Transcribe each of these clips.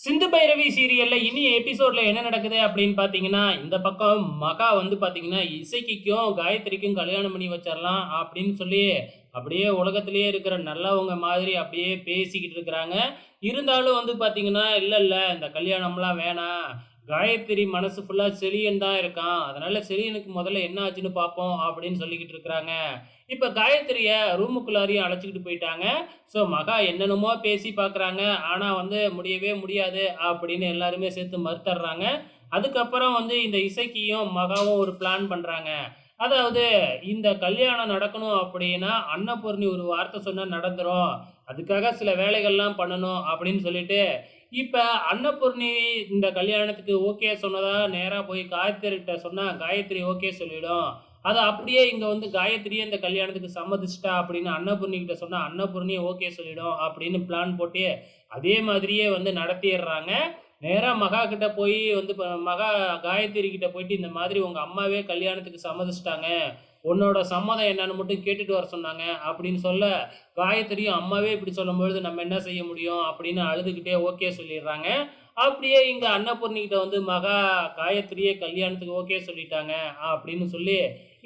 சிந்து பைரவி சீரியல்ல இனி எபிசோட்ல என்ன நடக்குது அப்படின்னு பாத்தீங்கன்னா இந்த பக்கம் மகா வந்து பாத்தீங்கன்னா இசைக்கிக்கும் காயத்ரிக்கும் கல்யாணம் பண்ணி வச்சிடலாம் அப்படின்னு சொல்லி அப்படியே உலகத்திலேயே இருக்கிற நல்லவங்க மாதிரி அப்படியே பேசிக்கிட்டு இருக்கிறாங்க. இருந்தாலும் வந்து பாத்தீங்கன்னா இல்ல இல்ல இந்த கல்யாணம்லாம் வேணாம். காயத்ரி மனசு ஃபுல்லாக செலியன் தான் இருக்கான். அதனால செலியனுக்கு முதல்ல என்ன ஆச்சுன்னு பார்ப்போம் அப்படின்னு சொல்லிக்கிட்டு இருக்கிறாங்க இப்போ காயத்ரியை ரூமுக்குள்ளாரையும் அழைச்சிக்கிட்டு போயிட்டாங்க. ஸோ மகா என்னென்னமோ பேசி பார்க்குறாங்க ஆனால் வந்து முடியவே முடியாது அப்படின்னு எல்லாருமே சேர்த்து மறுத்துடுறாங்க அதுக்கப்புறம் வந்து இந்த இசைக்கியும் மகாவும் ஒரு பிளான் பண்ணுறாங்க அதாவது இந்த கல்யாணம் நடக்கணும் அப்படின்னா அன்னபூர்ணி ஒரு வார்த்தை சொன்னால் நடந்துடும் அதுக்காக சில வேலைகள்லாம் பண்ணணும் அப்படின்னு சொல்லிட்டு இப்போ அன்னபூர்ணி இந்த கல்யாணத்துக்கு ஓகே சொன்னதா? நேராக போய் காயத்ரிகிட்ட சொன்னால் காயத்ரி ஓகே சொல்லிடும். அதை அப்படியே இங்கே வந்து காயத்ரியே இந்த கல்யாணத்துக்கு சம்மதிச்சிட்டா அப்படின்னு அன்னபூர்ணிகிட்ட சொன்னால் சொன்னா அன்னபூர்ணி ஓகே சொல்லிடும் அப்படின்னு பிளான் போட்டு அதே மாதிரியே வந்து நடத்திடுறாங்க. நேராக மகா கிட்ட போய் வந்து மகா காயத்ரி கிட்ட போயிட்டு இந்த மாதிரி உங்கள் அம்மாவே கல்யாணத்துக்கு சம்மதிச்சிட்டாங்க. உன்னோட சம்மதம் என்னன்னு மட்டும் கேட்டுட்டு வர சொன்னாங்க அப்படின்னு சொல்ல காயத்ரியும் அம்மாவே இப்படி சொல்லும்பொழுது நம்ம என்ன செய்ய முடியும் அப்படின்னு அழுதுகிட்டே ஓகே சொல்லிடுறாங்க. அப்படியே இங்க அன்னபூர்ணிகிட்ட வந்து மகா காயத்ரியே கல்யாணத்துக்கு ஓகே சொல்லிட்டாங்க அப்படின்னு சொல்லி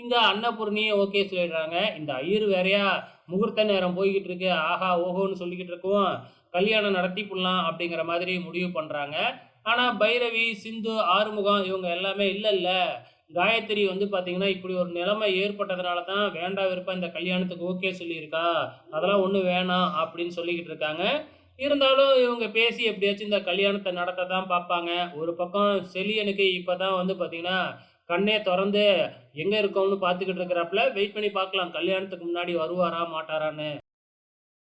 இங்க அன்னபூர்ணியே ஓகே சொல்லிடுறாங்க. இந்த ஐயர் வேறையா முகூர்த்த நேரம் போய்கிட்டு இருக்கு. ஆஹா ஓஹோன்னு சொல்லிக்கிட்டு இருக்கோம் கல்யாணம் நடத்தி போடலாம் அப்படிங்கிற மாதிரி முடிவு பண்றாங்க. ஆனா பைரவி சிந்து ஆறுமுகம் இவங்க எல்லாமே இல்லை இல்லை காயத்ரி வந்து பார்த்தீங்கன்னா இப்படி ஒரு நிலைமை ஏற்பட்டதுனால தான் வேண்டாம் விருப்பம் இந்த கல்யாணத்துக்கு ஓகே சொல்லியிருக்கா. அதெல்லாம் ஒன்றும் வேணாம் அப்படின்னு சொல்லிக்கிட்டு இருக்காங்க. இருந்தாலும் இவங்க பேசி எப்படியாச்சும் இந்த கல்யாணத்தை நடத்த தான் பார்ப்பாங்க. ஒரு பக்கம் செலியனுக்கு இப்போ தான் வந்து பார்த்தீங்கன்னா கண்ணே திறந்து எங்கே இருக்கோம்னு பார்த்துக்கிட்டு இருக்கிறப்பல வெயிட் பண்ணி பார்க்கலாம் கல்யாணத்துக்கு முன்னாடி வருவாரா மாட்டாரான்னு.